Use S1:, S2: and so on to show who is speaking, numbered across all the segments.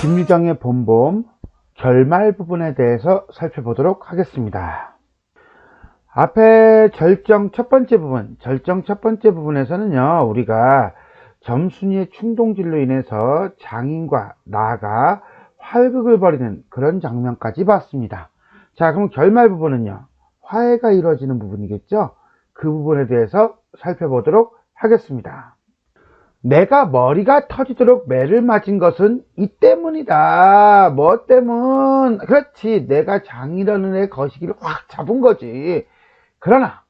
S1: 김유정의 봄봄 결말 부분에 대해서 살펴보도록 하겠습니다. 앞에 절정 첫 번째 부분, 절정 첫 번째 부분에서는요, 우리가 점순이의 충동질로 인해서 장인과 나가 활극을 벌이는 그런 장면까지 봤습니다. 자, 그럼 결말 부분은요, 화해가 이루어지는 부분이겠죠? 그 부분에 대해서 살펴보도록 하겠습니다. 내가 머리가 터지도록 매를 맞은 것은 이 때문이다. 뭐 때문? 그렇지. 내가 장이라는 애 거시기를 확 잡은 거지. 그러나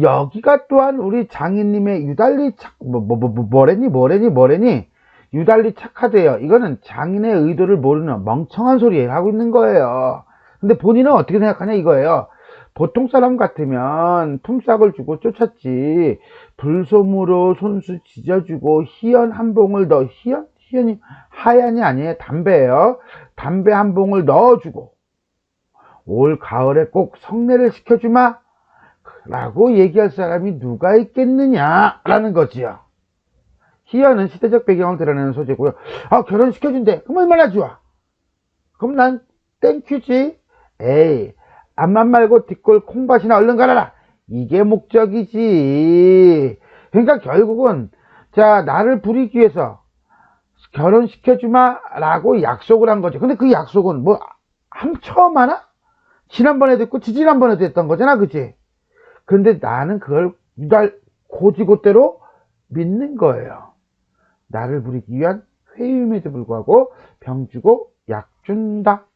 S1: 여기가 또한 우리 장인님의 유달리 착, 뭐, 뭐, 뭐, 뭐, 뭐래니, 뭐래니, 뭐래니, 유달리 착하대요. 이거는 장인의 의도를 모르는 멍청한 소리를 하고 있는 거예요. 근데 본인은 어떻게 생각하냐 이거예요. 보통 사람 같으면 품삯을 주고 쫓았지. 불솜으로 손수 지져주고 희연 한 봉을 넣어 희연? 희연이 하얀이 아니에요. 담배예요. 담배 한 봉을 넣어주고 올 가을에 꼭 성례를 시켜주마 라고 얘기할 사람이 누가 있겠느냐 라는 거지요. 희연은 시대적 배경을 드러내는 소재고요. 아 결혼시켜준대. 그럼 얼마나 좋아. 그럼 난 땡큐지. 에이 앞만 말고 뒷골 콩밭이나 얼른 가라라. 이게 목적이지. 그러니까 결국은 자 나를 부리기 위해서 결혼시켜주마 라고 약속을 한 거죠. 근데 그 약속은 뭐한 처음 하나? 지난번에도 했고 지지난번에도 했던 거잖아. 그치? 근데 나는 그걸 유달 고지고대로 믿는 거예요. 나를 부리기 위한 회유임에도 불구하고 병 주고 약 준다.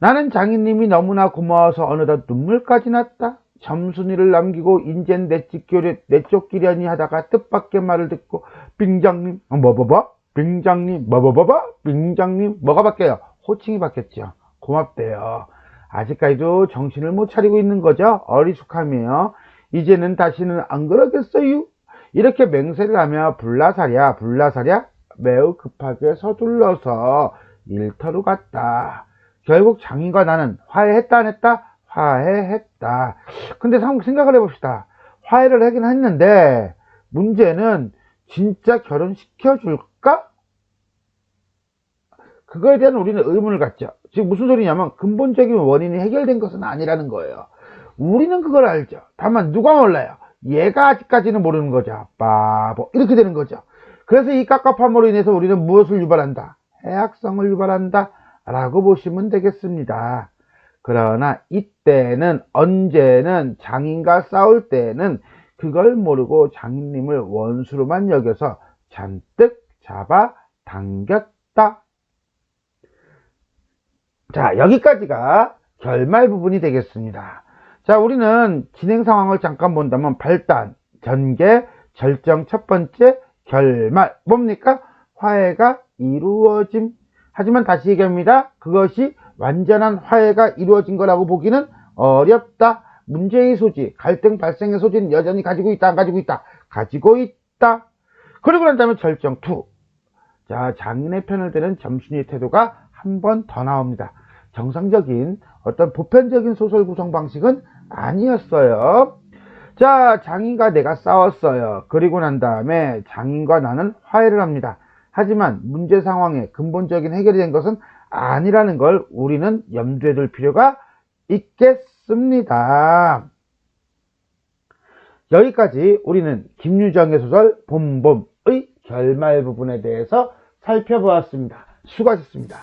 S1: 나는 장인님이 너무나 고마워서 어느덧 눈물까지 났다. 점순이를 남기고 인젠 내쫓기려, 내쫓기려니 하다가 뜻밖의 말을 듣고 빙장님 뭐뭐뭐 빙장님 뭐뭐뭐뭐 빙장님 뭐가 바뀌어요? 호칭이 바뀌었죠. 고맙대요. 아직까지도 정신을 못 차리고 있는 거죠. 어리숙함이에요. 이제는 다시는 안 그러겠어요. 이렇게 맹세를 하며 불나사랴 불나사랴 매우 급하게 서둘러서 일터로 갔다. 결국 장인과 나는 화해했다 안 했다? 화해했다. 근데 생각을 해봅시다. 화해를 하긴 했는데 문제는 진짜 결혼시켜줄까? 그거에 대한 우리는 의문을 갖죠. 지금 무슨 소리냐면 근본적인 원인이 해결된 것은 아니라는 거예요. 우리는 그걸 알죠. 다만 누가 몰라요. 얘가 아직까지는 모르는 거죠. 바보. 이렇게 되는 거죠. 그래서 이 깝깝함으로 인해서 우리는 무엇을 유발한다? 해악성을 유발한다. 라고 보시면 되겠습니다. 그러나 이때는 언제는 장인과 싸울 때는 그걸 모르고 장인님을 원수로만 여겨서 잔뜩 잡아 당겼다. 자, 여기까지가 결말 부분이 되겠습니다. 자, 우리는 진행 상황을 잠깐 본다면 발단, 전개, 절정 첫 번째, 결말. 뭡니까? 화해가 이루어짐. 하지만 다시 얘기합니다. 그것이 완전한 화해가 이루어진 거라고 보기는 어렵다. 문제의 소지, 갈등 발생의 소지는 여전히 가지고 있다, 안 가지고 있다? 가지고 있다. 그리고 난 다음에 절정 2. 자, 장인의 편을 드는 점순이의 태도가 한 번 더 나옵니다. 정상적인 어떤 보편적인 소설 구성 방식은 아니었어요. 자, 장인과 내가 싸웠어요. 그리고 난 다음에 장인과 나는 화해를 합니다. 하지만 문제 상황의 근본적인 해결이 된 것은 아니라는 걸 우리는 염두에 둘 필요가 있겠습니다. 여기까지 우리는 김유정의 소설 봄봄의 결말 부분에 대해서 살펴보았습니다. 수고하셨습니다.